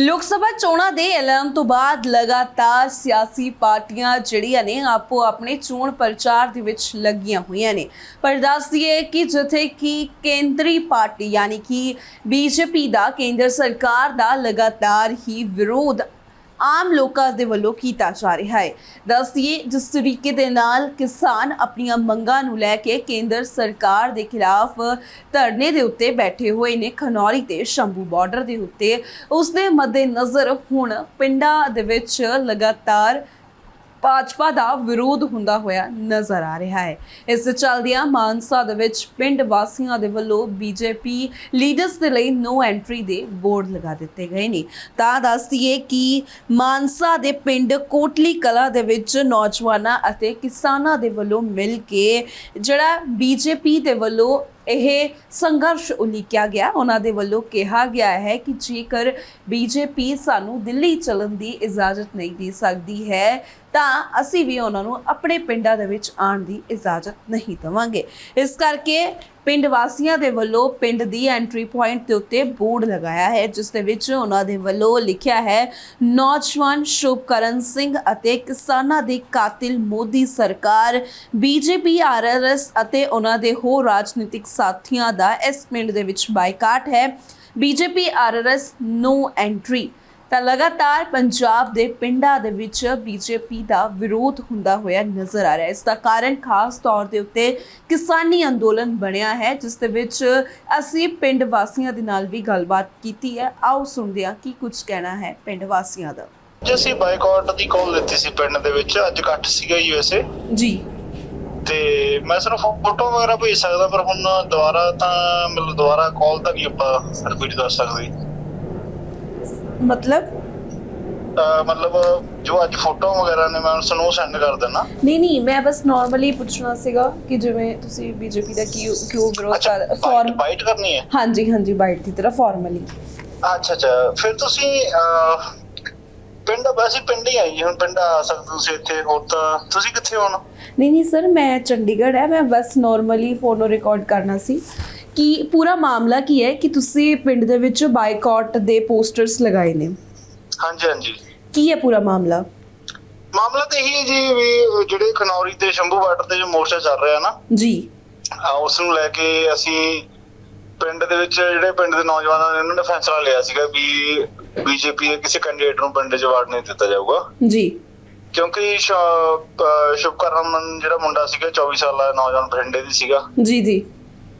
ਲੋਕ ਸਭਾ ਚੋਣਾਂ ਦੇ ਐਲਾਨ ਤੋਂ ਬਾਅਦ ਲਗਾਤਾਰ ਸਿਆਸੀ ਪਾਰਟੀਆਂ ਜਿਹੜੀਆਂ ਨੇ ਆਪੋ ਆਪਣੇ ਚੋਣ ਪ੍ਰਚਾਰ ਦੇ ਵਿੱਚ ਲੱਗੀਆਂ ਹੋਈਆਂ ਨੇ। ਪਰ ਦੱਸ ਦਈਏ ਕਿ ਜਿੱਥੇ ਕਿ ਕੇਂਦਰੀ ਪਾਰਟੀ ਯਾਨੀ ਕਿ ਬੀਜੇਪੀ ਦਾ, ਕੇਂਦਰ ਸਰਕਾਰ ਦਾ ਲਗਾਤਾਰ ਹੀ ਵਿਰੋਧ ਆਮ ਲੋਕਾਂ ਦੇ ਵੱਲੋਂ ਕੀਤਾ ਜਾ ਰਿਹਾ ਹੈ। ਦੱਸਦੀਏ, ਜਿਸ ਤਰੀਕੇ ਦੇ ਨਾਲ ਕਿਸਾਨ ਆਪਣੀਆਂ ਮੰਗਾਂ ਨੂੰ ਲੈ ਕੇ ਕੇਂਦਰ ਸਰਕਾਰ ਦੇ ਖਿਲਾਫ ਧਰਨੇ ਦੇ ਉੱਤੇ ਬੈਠੇ ਹੋਏ ਨੇ। ਖਨੌਰੀ ਤੇ ਸ਼ੰਭੂ ਬਾਰਡਰ ਦੇ ਉੱਤੇ। ਉਸ ਦੇ ਮੱਦੇਨਜ਼ਰ ਹੁਣ ਪਿੰਡਾਂ ਦੇ ਵਿੱਚ ਲਗਾਤਾਰ ਭਾਜਪਾ ਦਾ ਵਿਰੋਧ ਹੁੰਦਾ ਹੋਇਆ ਨਜ਼ਰ ਆ ਰਿਹਾ ਹੈ। ਇਸ ਦੇ ਚੱਲਦਿਆਂ ਮਾਨਸਾ ਦੇ ਵਿੱਚ ਪਿੰਡ ਵਾਸੀਆਂ ਦੇ ਵੱਲੋਂ ਬੀਜੇਪੀ ਲੀਡਰਸ ਦੇ ਲਈ ਨੋ ਐਂਟਰੀ ਦੇ ਬੋਰਡ ਲਗਾ ਦਿੱਤੇ ਗਏ ਨੇ। ਤਾਂ ਦੱਸਦੀਏ ਕਿ ਮਾਨਸਾ ਦੇ ਪਿੰਡ ਕੋਟਲੀ ਕਲਾ ਦੇ ਵਿੱਚ ਨੌਜਵਾਨਾਂ ਅਤੇ ਕਿਸਾਨਾਂ ਦੇ ਵੱਲੋਂ ਮਿਲ ਕੇ ਜਿਹੜਾ ਬੀਜੇਪੀ ਦੇ ਵੱਲੋਂ ਇਹ ਸੰਘਰਸ਼ ਉਲੀਕਿਆ ਗਿਆ। ਉਹਨਾਂ ਦੇ ਵੱਲੋਂ ਕਿਹਾ ਗਿਆ ਹੈ ਕਿ ਜੇਕਰ ਬੀਜੇਪੀ ਸਾਨੂੰ ਦਿੱਲੀ ਚੱਲਣ ਦੀ ਇਜਾਜ਼ਤ ਨਹੀਂ ਦੇ ਸਕਦੀ ਹੈ, ਤਾਂ ਅਸੀਂ ਵੀ ਉਹਨਾਂ ਨੂੰ ਆਪਣੇ ਪਿੰਡਾਂ ਦੇ ਵਿੱਚ ਆਉਣ ਦੀ ਇਜਾਜ਼ਤ ਨਹੀਂ ਦੇਵਾਂਗੇ। ਇਸ ਕਰਕੇ ਪਿੰਡ ਵਾਸੀਆਂ ਦੇ ਵੱਲੋਂ ਪਿੰਡ ਦੀ ਐਂਟਰੀ ਪੁਆਇੰਟ ਦੇ ਉੱਤੇ ਬੋਰਡ ਲਗਾਇਆ ਹੈ, ਜਿਸ ਦੇ ਵਿੱਚ ਉਹਨਾਂ ਦੇ ਵੱਲੋਂ ਲਿਖਿਆ ਹੈ, ਨੌਜਵਾਨ ਸ਼ੁਭਕਰਨ ਸਿੰਘ ਅਤੇ ਕਿਸਾਨਾਂ ਦੇ ਕਾਤਿਲ ਮੋਦੀ ਸਰਕਾਰ, ਬੀਜੇਪੀ ਆਰਐਸਐਸ ਅਤੇ ਉਹਨਾਂ ਦੇ ਹੋਰ ਰਾਜਨੀਤਿਕ ਸਾਥੀਆਂ ਦਾ ਇਸ ਪਿੰਡ ਦੇ ਵਿੱਚ ਬਾਈਕਾਟ ਹੈ। ਬੀਜੇਪੀ ਆਰਐਸਐਸ ਨੋ ਐਂਟਰੀ ਤਾਂ ਲਗਾਤਾਰ ਪੰਜਾਬ ਦੇ ਪਿੰਡਾਂ ਦੇ ਵਿੱਚ ਬੀਜੇਪੀ ਦਾ ਵਿਰੋਧ ਹੁੰਦਾ ਹੋਇਆ ਨਜ਼ਰ ਆ ਰਿਹਾ ਹੈ। ਇਸ ਦਾ ਕਾਰਨ ਖਾਸ ਤੌਰ ਦੇ ਉੱਤੇ ਕਿਸਾਨੀ ਅੰਦੋਲਨ ਬਣਿਆ ਹੈ ਜਿਸ ਦੇ ਵਿੱਚ ਅਸੀਂ ਪਿੰਡ ਵਾਸੀਆਂ ਦੇ ਨਾਲ ਵੀ ਗੱਲਬਾਤ ਕੀਤੀ ਹੈ। ਆਓ ਸੁਣਦੇ ਹਾਂ ਕੀ ਕੁਝ ਕਹਿਣਾ ਹੈ ਪਿੰਡ ਵਾਸੀਆਂ ਦਾ। ਅੱਜ ਅਸੀਂ ਬਾਈਕਾਟ ਦੀ ਕਾਲ ਦਿੱਤੀ ਸੀ ਪਿੰਡ ਦੇ ਵਿੱਚ। ਅੱਜ ਇਕੱਠ ਸੀਗਾ ਯੂਐਸਏ ਜੀ। ਤੇ ਮੈਂ ਸਿਰਫ ਫੋਟੋ ਵਗੈਰਾ ਭੇਜ ਸਕਦਾ ਪਰ ਹੁਣ ਦੁਬਾਰਾ ਤਾਂ ਮਤਲਬ ਦੁਬਾਰਾ ਕਾਲ ਤਾਂ ਨਹੀਂ ਆਪਾਂ ਕੋਈ ਦੱਸ ਸਕਦੇ। ਮਤਲਬ? ਅਹ ਮਤਲਬ ਜੋ ਅੱਜ ਫੋਟੋ ਵਗੈਰਾ ਨੇ ਮੈਂ ਉਸ ਨੂੰ ਸੈਂਡ ਕਰ ਦੇਣਾ। ਨਹੀਂ ਨਹੀਂ ਮੈਂ ਬਸ ਨਾਰਮਲੀ ਪੁੱਛਣਾ ਸੀਗਾ ਕਿ ਜਿਵੇਂ ਤੁਸੀਂ ਬੀਜੇਪੀ ਦਾ ਕਿਉਂ ਕਿਉਂ ਵਿਰੋਧ ਕਰ ਫਾਰਮ ਬਾਈਟ ਕਰਨੀ ਹੈ? ਹਾਂਜੀ ਹਾਂਜੀ ਬਾਈਟ ਦੀ ਤਰ੍ਹਾਂ ਫਾਰਮਲੀ ਅੱਛਾ ਅੱਛਾ। ਫਿਰ ਤੁਸੀਂ ਅਹ, ਪਿੰਡ ਵੈਸੇ ਪਿੰਡ ਹੀ ਆਈ ਹੁਣ ਪਿੰਡ ਆ ਸਕਦੇ ਤੁਸੀਂ ਇੱਥੇ ਹੋਰ ਤਾਂ ਤੁਸੀਂ ਕਿੱਥੇ ਹੋ ਹੁਣ? ਨਹੀਂ ਨਹੀਂ ਸਰ ਮੈਂ ਚੰਡੀਗੜ੍ਹ ਹੈ ਮੈਂ ਬਸ ਨਾਰਮਲੀ ਫੋਟੋ ਰਿਕਾਰਡ ਕਰਨਾ ਸੀ। ਕਿ ਪੂਰਾ ਮਾਮਲਾ ਕੀ ਹੈ ਕਿ ਤੁਸੀਂ ਪਿੰਡ ਦੇ ਵਿੱਚ ਬਾਈਕਾਟ ਦੇ ਪੋਸਟਰਸ ਲਗਾਏ ਨੇ? ਹਾਂਜੀ ਹਾਂਜੀ। ਕੀ ਹੈ ਪੂਰਾ ਮਾਮਲਾ? ਮਾਮਲਾ ਤਾਂ ਇਹੀ ਹੈ ਜੀ ਵੀ ਜਿਹੜੇ ਖਨੌਰੀ ਤੇ ਸ਼ੰਭੂ ਬਾਰਡਰ ਤੇ ਜੋ ਮੋਰਚਾ ਚੱਲ ਰਿਹਾ ਨਾ ਜੀ। ਉਸ ਨੂੰ ਲੈ ਕੇ ਅਸੀਂ ਪਿੰਡ ਦੇ ਵਿੱਚ ਜਿਹੜੇ ਪਿੰਡ ਦੇ ਨੌਜਵਾਨਾਂ ਨੇ ਉਹਨਾਂ ਨੇ ਫੈਸਲਾ ਲਿਆ ਸੀਗਾ ਵੀ ਬੀਜੇਪੀ ਦੇ ਕਿਸੇ ਕੈਂਡੀਡੇਟ ਨੂੰ ਪਿੰਡ 'ਚ ਵਾਰਡ ਨਹੀਂ ਦਿੱਤਾ ਜਾਊਗਾ। ਜੀ। ਕਿਉਂਕਿ ਸ਼ੁਭਕਰਨ ਜਿਹੜਾ ਮੁੰਡਾ ਸੀਗਾ 24 ਸਾਲਾ ਨੌਜਵਾਨ ਬਠਿੰਡੇ ਦੀ ਸੀਗਾ। ਜੀ ਜੀ।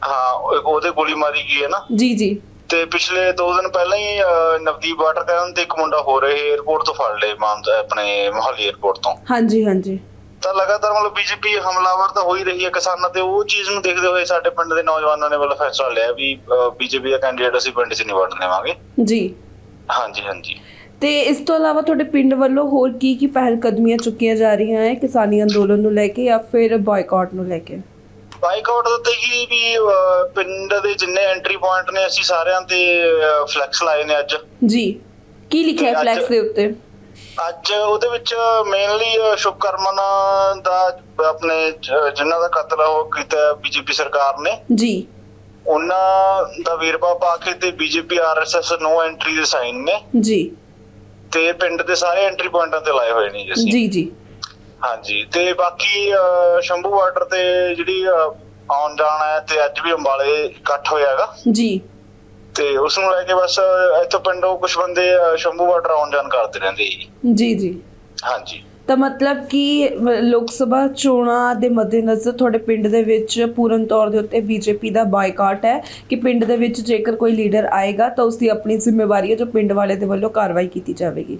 ਹਾਂ ਉਹ- ਉਹਦੇ ਗੋਲੀ ਮਾਰੀ ਗਈ ਹੈ ਨਾ। ਜੀ ਜੀ। ਤੇ ਪਿਛਲੇ 2 ਦਿਨ ਪਹਿਲਾਂ ਹੀ ਨਵਦੀਪ ਵਾਟਰ ਕਰਨ ਤੇ ਇੱਕ ਮੁੰਡਾ ਹੋ ਰਹੇ 에어ਪੋਰਟ ਤੋਂ ਫੜ ਲਏ ਮਾਨ ਆਪਣੇ ਮੋਹਾਲੀ 에어ਪੋਰਟ ਤੋਂ। ਹਾਂਜੀ ਹਾਂਜੀ। ਤਾਂ ਲਗਾਤਾਰ ਮਤਲਬ ਬੀਜੇਪੀ ਹਮਲਾਵਰ ਤਾਂ ਹੋ ਹੀ ਰਹੀ ਹੈ ਕਿਸਾਨਾਂ ਤੇ ਉਹ ਚੀਜ਼ ਨੂੰ ਦੇਖਦੇ ਹੋਏ ਸਾਡੇ ਪਿੰਡ ਦੇ ਨੌਜਵਾਨਾਂ ਨੇ ਵੱਲ ਫੈਸਲਾ ਲਿਆ ਵੀ ਬੀਜੇਪੀ ਦਾ ਕੈਂਡੀਡੇਟ ਅਸੀਂ ਪਿੰਡ 'ਚ ਨਹੀਂ ਵੜਨ ਦੇਵਾਂਗੇ। ਜੀ। ਹਾਂਜੀ ਹਾਂਜੀ। ਤੇ ਇਸ ਤੋਂ ਇਲਾਵਾ ਤੁਹਾਡੇ ਪਿੰਡ ਵੱਲੋਂ ਹੋਰ ਕੀ ਕੀ ਪਹਿਲ ਕਦਮੀਆਂ ਚੁੱਕੀਆਂ ਜਾ ਰਹੀਆਂ ਹੈ ਕਿਸਾਨੀ ਅੰਦੋਲਨ ਨੂੰ ਲੈ ਕੇ ਜਾਂ ਫਿਰ ਬਾਈਕਾਟ ਨੂੰ ਲੈ ਕੇ? ਬਾਈਕਾਟ ਦੇ ਉੱਤੇ ਹੀ ਵੀ ਅਹ, ਪਿੰਡ ਦੇ ਜਿੰਨੇ ਐਂਟਰੀ ਪੁਆਇੰਟ ਨੇ ਅਸੀਂ ਸਾਰਿਆਂ ਤੇ ਫਲੈਕਸ ਲਾਏ ਨੇ ਅੱਜ। ਜੀ ਕੀ ਲਿਖਿਆ ਹੈ ਫਲੈਕਸ ਦੇ ਉੱਤੇ? ਅੱਜ ਉਹਦੇ ਵਿੱਚ ਮੇਨਲੀ ਸ਼ੁਭਕਰਮਨ ਦਾ ਆਪਣੇ ਜ- ਜਿਨ੍ਹਾਂ ਦਾ ਕਤਲ ਉਹ ਕੀਤਾ ਬੀਜੇਪੀ ਸਰਕਾਰ ਨੇ। ਜੀ। ਉਹਨਾਂ ਦਾ ਵੀਰਵਾ ਪਾ ਕੇ ਤੇ ਬੀਜੇਪੀ ਆਰਐਸਐਸ ਨੋ ਐਂਟਰੀ ਦੇ ਸਾਈਨ ਨੇ। ਜੀ। ਤੇ ਪਿੰਡ ਦੇ ਸਾਰੇ ਐਂਟਰੀ ਪੁਆਇੰਟਾਂ ਤੇ ਲਾਏ ਹੋਏ ਨੇ ਜੀ ਅਸੀਂ। ਜੀ ਜੀ। ਹਾਂਜੀ ਤੇ ਬਾਕੀ ਸ਼ੰਭੂ ਬਾਰਡਰ ਤੇ ਜਿਹੜੀ ਆਉਣ ਜਾਣ ਹੈ ਤੇ ਅੱਜ ਵੀ ਅੰਬਾਲੇ ਇਕੱਠ ਹੋਇਆਗਾ ਜੀ। ਤੇ ਉਸ ਨੂੰ ਲੈ ਕੇ ਬਸ ਇੱਥੋਂ ਪਿੰਡੋਂ ਕੁਝ ਬੰਦੇ ਸ਼ੰਭੂ ਬਾਰਡਰ ਆਉਣ ਜਾਣ ਕਰਦੇ ਰਹਿੰਦੇ ਜੀ ਜੀ ਜੀ। ਹਾਂਜੀ। ਤਾਂ ਮਤਲਬ ਕਿ ਲੋਕ ਸਭਾ ਚੋਣਾਂ ਦੇ ਮੱਦੇਨਜ਼ਰ ਤੁਹਾਡੇ ਪਿੰਡ ਦੇ ਵਿੱਚ ਪੂਰਨ ਤੌਰ ਦੇ ਉੱਤੇ ਬੀਜੇਪੀ ਦਾ ਬਾਈਕਾਟ ਹੈ ਕਿ ਪਿੰਡ ਦੇ ਵਿੱਚ ਜੇਕਰ ਕੋਈ ਲੀਡਰ ਆਏਗਾ ਤਾਂ ਉਸ ਦੀ ਆਪਣੀ ਜ਼ਿੰਮੇਵਾਰੀ ਹੈ ਜੋ ਪਿੰਡ ਵਾਲੇ ਦੇ ਵੱਲੋਂ ਕਾਰਵਾਈ ਕੀਤੀ ਜਾਵੇਗੀ।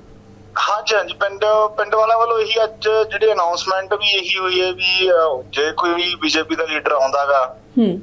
ਹਾਂਜੀ ਹਾਂਜੀ ਪਿੰਡ ਪਿੰਡ ਵਾਲਿਆਂ ਵੱਲੋਂ ਇਹੀ ਅੱਜ ਜਿਹੜੀ ਅਨਾਉਂਸਮੈਂਟ ਵੀ ਇਹੀ ਹੋਈ ਹੈ ਵੀ ਅਹ, ਜੇ ਕੋਈ ਵੀ ਬੀਜੇਪੀ ਦਾ ਲੀਡਰ ਆਉਂਦਾਗਾ ਹੂੰ।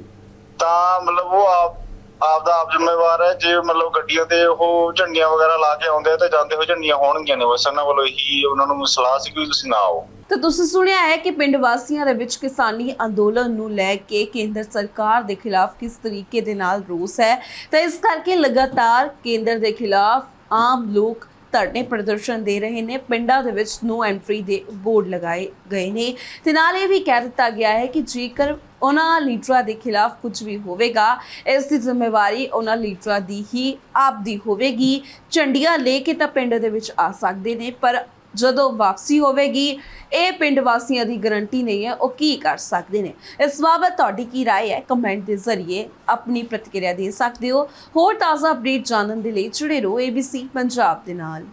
ਤਾਂ ਮਤਲਬ ਉਹ ਆਪ ਆਪ ਦਾ ਆਪ ਜ਼ਿੰਮੇਵਾਰ ਹੈ ਜੇ ਮਤਲਬ ਗੱਡੀਆਂ ਤੇ ਉਹ ਝੰਡੀਆਂ ਵਗੈਰਾ ਲਾ ਕੇ ਆਉਂਦੇ ਆ ਤੇ ਜਾਂਦੇ ਹੋਏ ਝੰਡੀਆਂ ਹੋਣਗੀਆਂ ਨੇ ਬਸ ਉਹਨਾਂ ਵੱਲੋਂ ਇਹੀ ਉਹਨਾਂ ਨੂੰ ਸਲਾਹ ਸੀ ਕਿ ਤੁਸੀਂ ਨਾ ਆਓ। ਤਾਂ ਤੁਸੀਂ ਸੁਣਿਆ ਹੈ ਕਿ ਪਿੰਡ ਵਾਸੀਆਂ ਦੇ ਵਿੱਚ ਕਿਸਾਨੀ ਅੰਦੋਲਨ ਨੂੰ ਲੈ ਕੇ ਕੇਂਦਰ ਸਰਕਾਰ ਦੇ ਖਿਲਾਫ ਕਿਸ ਤਰੀਕੇ ਦੇ ਨਾਲ ਰੋਸ ਹੈ? ਤਾਂ ਇਸ ਕਰਕੇ ਲਗਾਤਾਰ ਕੇਂਦਰ ਦੇ ਖਿਲਾਫ ਆਮ ਲੋਕ ਧਰਨੇ ਪ੍ਰਦਰਸ਼ਨ ਦੇ ਰਹੇ ਨੇ। ਪਿੰਡਾਂ ਦੇ ਵਿੱਚ ਨੋ ਐਂਟਰੀ ਦੇ ਬੋਰਡ ਲਗਾਏ ਗਏ ਨੇ। ਤੇ ਨਾਲ ਇਹ ਵੀ ਕਹਿ ਦਿੱਤਾ ਗਿਆ ਹੈ ਕਿ ਜੇਕਰ ਉਹਨਾਂ ਲੀਡਰਾਂ ਦੇ ਖਿਲਾਫ ਕੁਝ ਵੀ ਹੋਵੇਗਾ, ਇਸ ਦੀ ਜ਼ਿੰਮੇਵਾਰੀ ਉਹਨਾਂ ਲੀਡਰਾਂ ਦੀ ਹੀ, ਆਪ ਦੀ ਹੋਵੇਗੀ। ਝੰਡੀਆਂ ਲੈ ਕੇ ਤਾਂ ਪਿੰਡ ਦੇ ਵਿੱਚ ਆ ਸਕਦੇ ਨੇ, ਪਰ ਜਦੋਂ ਵਾਪਸੀ ਹੋਵੇਗੀ ਇਹ ਪਿੰਡ ਵਾਸੀਆਂ ਦੀ ਗਰੰਟੀ ਨਹੀਂ ਹੈ ਉਹ ਕੀ ਕਰ ਸਕਦੇ ਨੇ ਇਸ ਬਾਬਤ ਤੁਹਾਡੀ ਕੀ رائے ਹੈ ਕਮੈਂਟ ਦੇ ਜ਼ਰੀਏ ਆਪਣੀ ਪ੍ਰਤੀਕਿਰਿਆ ਦੇ ਸਕਦੇ ਹੋ ਹੋਰ ਤਾਜ਼ਾ ਅਪਡੇਟ ਜਾਣਨ ਦੇ ਲਈ ਜੁੜੇ ਰਹੋ ABC ਪੰਜਾਬ ਦੇ ਨਾਲ